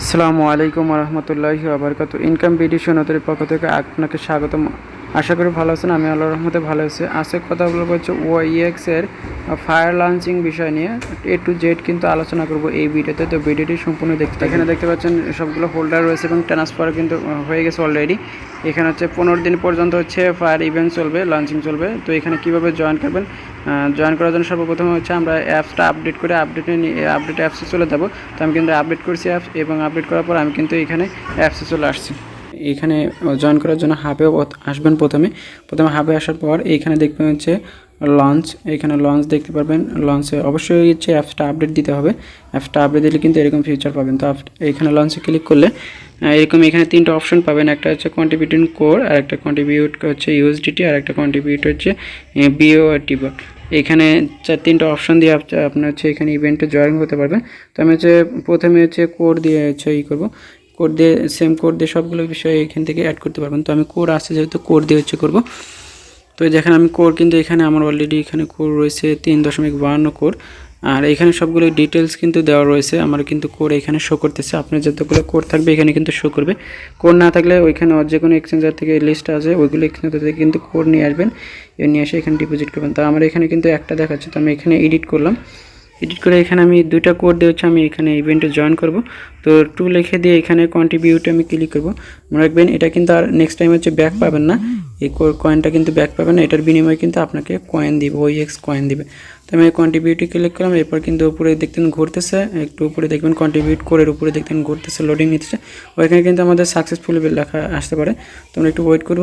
আসসালামু আলাইকুম রহমতুল্লাহি আবরকাত ইনকাম ভিডিও সনতের পক্ষ থেকে আপনাকে স্বাগতম। আশা করি ভালো আছেন, আমি আল্লাহ রহমতে ভালো আছি। আজকে কথা বলব হচ্ছে ওয়াইএক্স এর ফায়ার লঞ্চিং বিষয় নিয়ে। এ টু জেড কিন্তু আলোচনা করব এই ভিডিওতে। তো ভিডিওটি সম্পূর্ণ দেখতে এখানে দেখতে পাচ্ছেন সবগুলো হোল্ডার রয়েছে এবং ট্রান্সফার কিন্তু হয়ে গেছে অলরেডি এখানে হচ্ছে পনেরো দিন পর্যন্ত হচ্ছে ফায়ার ইভেন্ট চলবে লঞ্চিং চলবে। তো এখানে কীভাবে জয়েন করবেন? জয়েন করার জন্য সর্বপ্রথম হচ্ছে আমরা অ্যাপসটা আপডেট করে আপডেটে আপডেট অ্যাপসে চলে যাব। তো আমি কিন্তু আপডেট করছি অ্যাপস এবং আপডেট করার পর আমি কিন্তু এখানে অ্যাপসে চলে আসছি। এখানে জয়েন করার জন্য হাবে আসবেন প্রথমে। প্রথমে হাবে আসার পর এইখানে দেখবেন হচ্ছে লঞ্চ এখানে লঞ্চ দেখতে পারবেন। লঞ্চে অবশ্যই হচ্ছে অ্যাপসটা আপডেট দিতে হবে। অ্যাপসটা আপডেট দিলে কিন্তু এরকম ফিচার পাবেন। তো এইখানে লঞ্চে ক্লিক করলে এরকম এখানে তিনটা অপশন পাবেন। একটা হচ্ছে কন্ট্রিবিউটিং কোর আর একটা কন্ট্রিবিউট হচ্ছে ইউএসডিটি আর একটা কন্ট্রিবিউট হচ্ছে বিও আর টিবট এখানে চার তিনটা অপশন দিয়ে আপ- আপনার হচ্ছে এখানে ইভেন্টে জয়েন করতে পারবেন। তো আমি হচ্ছে প্রথমে হচ্ছে কোড দিয়ে হচ্ছে ই করব। কোড দিয়ে সেম কোড দিয়ে সবগুলো বিষয় এখান থেকে অ্যাড করতে পারবেন। তো আমি কোড আসছে যেহেতু কোড দিয়ে হচ্ছে করব। তো দেখেন আমি কোড কিন্তু এখানে আমার অলরেডি এখানে কোড রয়েছে তিন দশমিক বাহান্ন কোড আর এখানে সবগুলো ডিটেলস কিন্তু দেওয়া রয়েছে। আমার কিন্তু কোড এখানে শো করতেছে। আপনার যতগুলো কোড থাকবে এখানে কিন্তু শো করবে। কোড না থাকলে ওইখানে যে কোনো এক্সচেঞ্জার থেকে লিস্ট আছে, ওইগুলো এক্সচেঞ্জার থেকে কিন্তু কোড নিয়ে আসবেন। নিয়ে এসে এখানে ডিপোজিট করবেন। তো আমার এখানে কিন্তু একটা দেখাচ্ছে। তো আমি এখানে এডিট করলাম। এডিট করে এখানে আমি দুইটা কোড দিয়ে হচ্ছে আমি এখানে ইভেন্টে জয়েন করব। তো টু লিখে দিয়ে এখানে কন্ট্রিবিউটে আমি ক্লিক করব। মনে রাখবেন, এটা কিন্তু আর নেক্সট টাইম হচ্ছে ব্যাক পাবেন না। এই কয়েনটা কিন্তু ব্যাক পাবেন না। এটার বিনিময়ে কিন্তু আপনাকে কয়েন দিবে ওই এক্স কয়েন দিবে। তো আমি কন্ট্রিবিউটে ক্লিক করলাম, এরপর কিন্তু উপরে দেখতেন ঘুরতেছে। একটু উপরে দেখবেন কন্ট্রিবিউট কোরের উপরে দেখতেন ঘুরতেছে লোডিং নিতেছে। ওইখানে কিন্তু আমাদের সাকসেসফুল লেখা আসতে পারে। তোমরা একটু ওয়েট করব।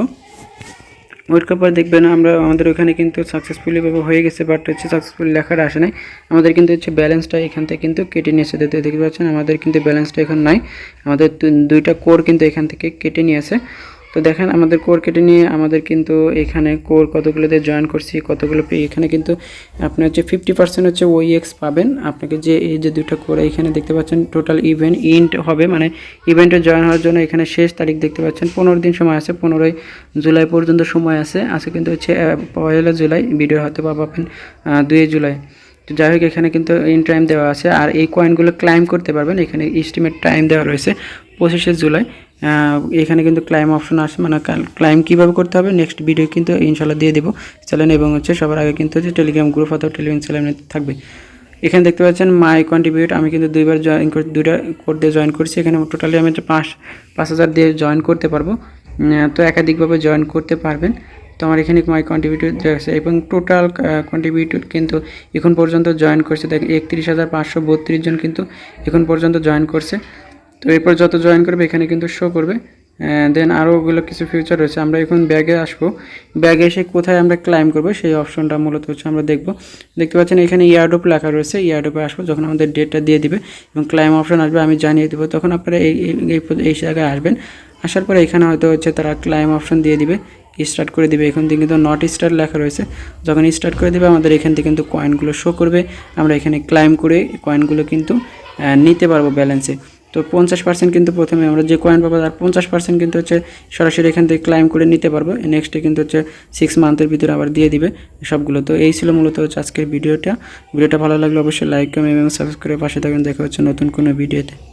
ওয়েট করার দেখবেন, আমরা, আমাদের ওখানে কিন্তু সাকসেসফুলি হয়ে গেছে বাট হচ্ছে সাকসেসফুল লেখার আসে নাই। আমাদের কিন্তু হচ্ছে ব্যালেন্সটা এখান থেকে কিন্তু কেটে নিয়েছে দেখতে পাচ্ছেন, আমাদের কিন্তু ব্যালেন্সটা এখন নাই। আমাদের দুইটা কোর কিন্তু এখান থেকে কেটে নিয়েছে তো দেখেন আমাদের কোর কেটে নিয়ে আমাদের কিন্তু এখানে কোর কতগুলোতে জয়েন করছি, কতগুলো এখানে কিন্তু আপনি হচ্ছে ফিফটি পার্সেন্ট হচ্ছে ওই এক্স পাবেন। আপনাকে যে এই যে দুটো কোর এখানে দেখতে পাচ্ছেন টোটাল ইভেন্ট ইন্ট হবে মানে ইভেন্টে জয়েন হওয়ার জন্য এখানে শেষ তারিখ দেখতে পাচ্ছেন। পনেরো দিন সময় আছে, পনেরোই জুলাই পর্যন্ত সময় আছে। আছে কিন্তু হচ্ছে পয়লা জুলাই ভিডিও হয়তো পাবেন দুই জুলাই। যাই হোক, এখানে কিন্তু ইন টাইম দেওয়া আছে। আর এই কয়েনগুলো ক্লাইম করতে পারবেন। এখানে এস্টিমেট টাইম দেওয়া রয়েছে পঁচিশে জুলাই। এখানে কিন্তু ক্লাইম অপশন আছে। মানে ক্লাইম কীভাবে করতে হবে? নেক্সট ভিডিও কিন্তু ইনশাল্লাহ দিয়ে দেবো। চ্যানেল এবং হচ্ছে সবার আগে কিন্তু হচ্ছে টেলিগ্রাম গ্রুপ অথবা টেলিগ্রাম চ্যানেল থাকবে। এখানে দেখতে পাচ্ছেন মাই কন্ট্রিবিউট আমি কিন্তু দুইবার জয়েন করে, দুইটা কোড দিয়ে জয়েন করছি। এখানে টোটালি আমি হচ্ছে পাঁচ পাঁচ হাজার দিয়ে জয়েন করতে পারব। তো একাধিকভাবে জয়েন করতে পারবেন। তো আমার এখানে মাই কন্ট্রিবিউটর আছে এবং টোটাল কন্ট্রিবিউটর কিন্তু এখন পর্যন্ত জয়েন করছে। দেখেন, একত্রিশ হাজার পাঁচশো বত্রিশ জন কিন্তু এখন পর্যন্ত জয়েন করছে। তো এরপর যত জয়েন করবে, এখানে কিন্তু শো করবে। দেন আরও ওগুলো কিছু ফিউচার রয়েছে। আমরা এখন ব্যাগে আসব। ব্যাগে এসে কোথায় আমরা ক্লাইম করব, সেই অপশনটা মূলত হচ্ছে আমরা দেখব। দেখতে পাচ্ছেন, এখানে ইয়ারডোপ লেখা রয়েছে। ইয়ারডোপে আসব, যখন আমাদের ডেটটা দিয়ে দিবে এবং ক্লাইম অপশন আসবে, আমি জানিয়ে দেবো। তখন আপনারা এই এই জায়গায় আসবেন। আসার পরে এখানে হয়তো হচ্ছে তারা ক্লাইম অপশন দিয়ে দিবে। স্টার্ট করে দিবে। এখান থেকে কিন্তু নট স্টার্ট লেখা রয়েছে। যখন স্টার্ট করে দিবে, আমাদের এখান থেকে কিন্তু কয়েনগুলো শো করবে। আমরা এখানে ক্লাইম করে কয়েনগুলো কিন্তু নিতে পারব ব্যালেন্সে তো পঞ্চাশ পার্সেন্ট কিন্তু প্রথমে আমরা যে কয়েন পাবো, তার পঞ্চাশ পার্সেন্ট কিন্তু হচ্ছে সরাসরি এখান থেকে ক্লাইম করে নিতে পারব। নেক্সটে কিন্তু হচ্ছে সিক্স মান্থের ভিতরে আবার দিয়ে দিবে সবগুলো। তো এই ছিল মূলত হচ্ছে আজকের ভিডিওটা। ভিডিওটা ভালো লাগলে অবশ্যই লাইক কমেন্ট এবং সাবস্ক্রাইব পাশে থাকবেন দেখা হচ্ছে নতুন কোনো ভিডিওতে।